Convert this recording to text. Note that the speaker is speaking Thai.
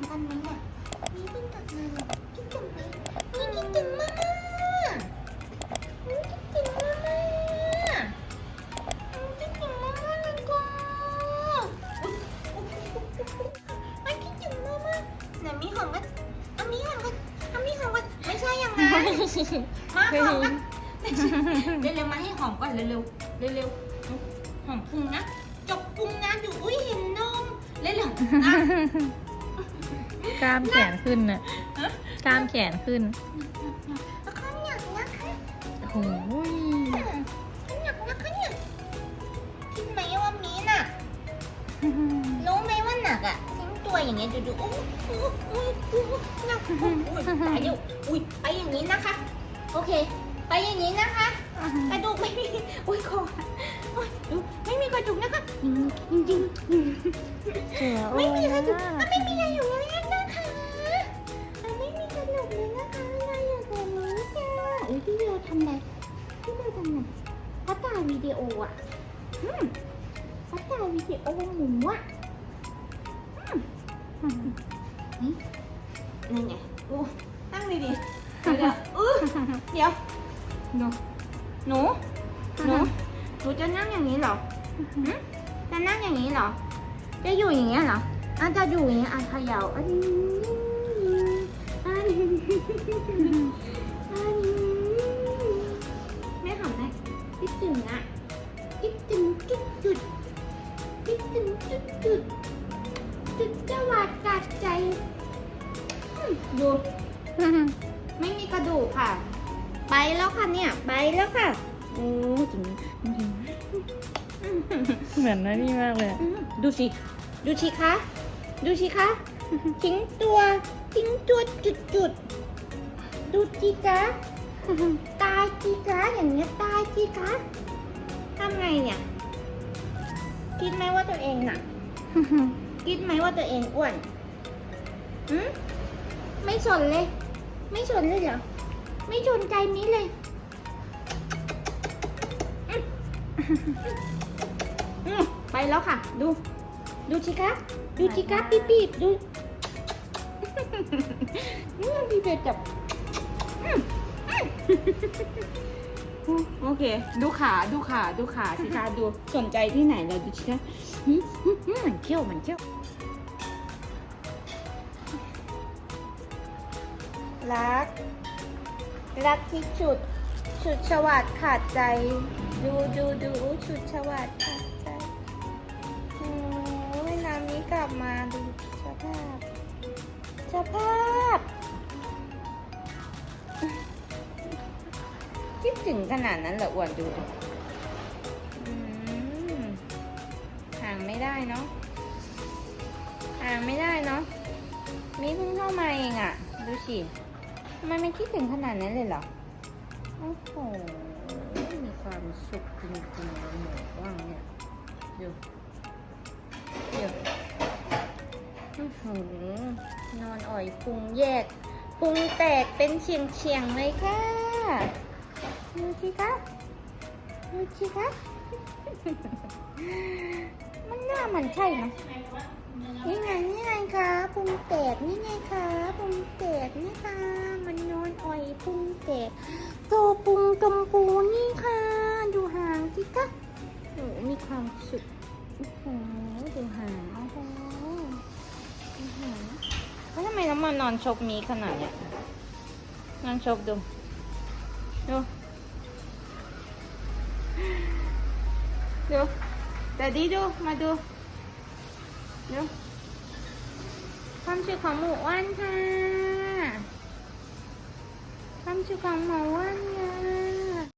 งกันไหมเนี่ยมีเพิ่งกลับมาเนี่ยคิดถึงไหมนี่คิดถึงมากนี่คิดถึงมากคิดถึงมากเลยก็อุ๊ยอุ๊ยอุ๊ยอุ๊ยอุ๊ยคิดถึงมากไหนมีหอมกันอะมีหอมกันอะมีหอมกันไม่ใช่อย่างนั้นมาหอมกันเร็วๆมาให้หอมก่อนเร็วๆเร็วๆหอมพุงนะจกพุงนะดูอุ้ยเห็นนมเร็วๆอะ กล้ามแขนขึ้นน่ะกล้ามแขนขึ้นเขาหนักนะคะโอ้โหเขาหนักนะคะเนี่ยคิดไหมว่ามีน่ะรู้ไหมว่าหนักอะทิ้งตัวอย่างเงี้ยดูดูๆอุ้ยอุ้ยอุ้ยหนักอุ้ยอุ้ยไปเร็วอุ้ยไปอย่างนี้นะคะ โอเค ไปอย่างนี้นะคะกระดูกไม่มีอุ้ยคอโอ้ยดูไม่มีกระดูกนะคะ อุ้ยพี่เดียวทำอะไรพี่เดียวทำอะไรเขาถ่าวิดีโออะอืมเขาถ่าวิดีโอหมูอะอืมนี่นั่นไงโอ้ตั้งดีๆเดี๋ยวเดี๋ยวอื้อเดี๋ยวหนูหนูหนูหนูจะนั่งอย่างนี้เหรอหืมจะนั่งอย่างนี้เหรอ จะอยู่อย่างเงี้ยเหรออาจะอยู่อย่างเงี้ยอาเขย่าอันนี้อันนี้อันนี้ หอมไหมคิดถึงอะคิดถึงจุดจุดคิดถึงจุดจุดจุดจะหวาดกัดใจอืมดูไม่มีกระดูกค่ะ ไปแล้วค่ะเนี่ย ไปแล้วค่ะ โอ้จริงจริงเหมือนนะนี่มากเลยอะอืมดูสิ ดูสิคะ ดูสิคะ ทิ้งตัว ทิ้งตัวจุดจุดๆดูจิคะ ตายจิคะอย่างเงี้ยตายจิคะทำไงเนี่ย คิดไหมว่าตัวเองน่ะคิดไหมว่าตัวเองอ้วนหืมไม่สนเลย ไม่สนเลยเหรอ ไม่สนใจมิเลยอืมอืมไปแล้วค่ะ ดู ดูชิคะดูชิคะปีปีบดูอืมพี่เบจับอืมอืม โอเค ดูขาดูขาดูขาสิคะดูสนใจที่ไหนเราดูชิคะอืมอืมอืมมันเขี้ยวมันเขี้ยวรัก รักที่สุดชุดสวัสดขาดใจ ดูดูดูชุดสวัสดขาดใจโอ้ยน้ำนี้กลับมาดูสภาพสภาพ ถึงขนาดนั้นเหรออ้วนดูดิห่างไม่ได้เนาะห่างไม่ได้เนาะมีเพิ่งเข้ามาเองอะ่ะ ดูสิทำไมมันคิดถึงขนาดนั้นเลยเหรอ โอ้โห มีความสุขจริงๆเลยหมูว่างเนี่ยดูดูอื้อหือนอนอ่อยพุงแยกพุงแตกเป็นเฉียงเฉียงๆเลยค่ะ ดูสิคะดูสิคะมันหน้ามันใช่เนอะนี่ไงนี่ไงคะพุงแตกนี่ไงคะพุงแตกนี่ค่ะ มันนอนอ่อยพุงแตกโตพุงกำปูนี่ค่ะ ดูหางสิคะโอ้มีความสุขโอ้โหดูหางโอ้โหดูหางแล้วทำไมน้ำมันนอนชกมีขนาดเนี้ยนอนชกดูดู แต่ดีดู มาดูดูความสุขของหมูอ้วนค่ะความสุขของหมูอ้วนค่ะ